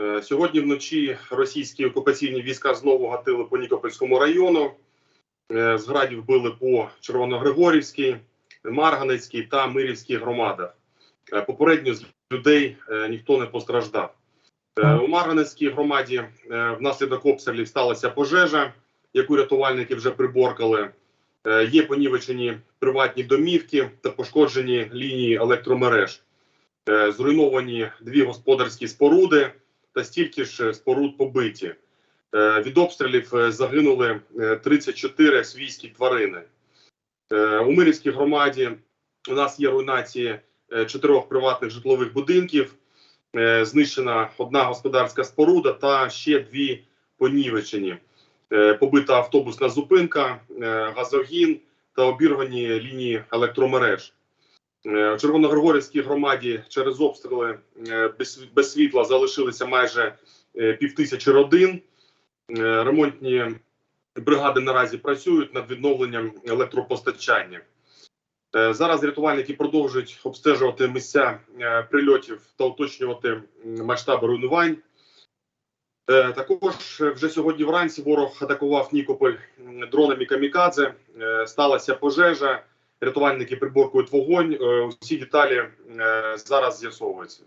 Е, Сьогодні вночі російські окупаційні війська знову гатили по Нікопольському району. Е, З градів били по Червоногригорівській, Марганецькій та Мирівській громадах. Е, Попередньо з людей ніхто не постраждав. У Марганецькій громаді внаслідок обстрілів сталася пожежа, яку рятувальники вже приборкали. Є понівечені приватні домівки та пошкоджені лінії електромереж. Зруйновані дві господарські споруди та стільки ж споруд побиті. Е, Від обстрілів е, загинули е, 34 свійські тварини. Е, У Мирівській громаді у нас є руйнації е, чотирьох приватних житлових будинків. Е, Знищена одна господарська споруда та ще дві понівечені. Е, Побита автобусна зупинка, е, газогін та обірвані лінії електромереж. Е, У Червоногригорівській громаді через обстріли е, без, світла залишилися майже е, півтисячі родин. Ремонтні бригади наразі працюють над відновленням електропостачання. Зараз рятувальники продовжують обстежувати місця прильотів та уточнювати масштаби руйнувань. Також вже сьогодні вранці ворог атакував Нікополь дронами камікадзе. Сталася пожежа. Рятувальники приборкують вогонь. Е, Усі деталі е, зараз з'ясовуються.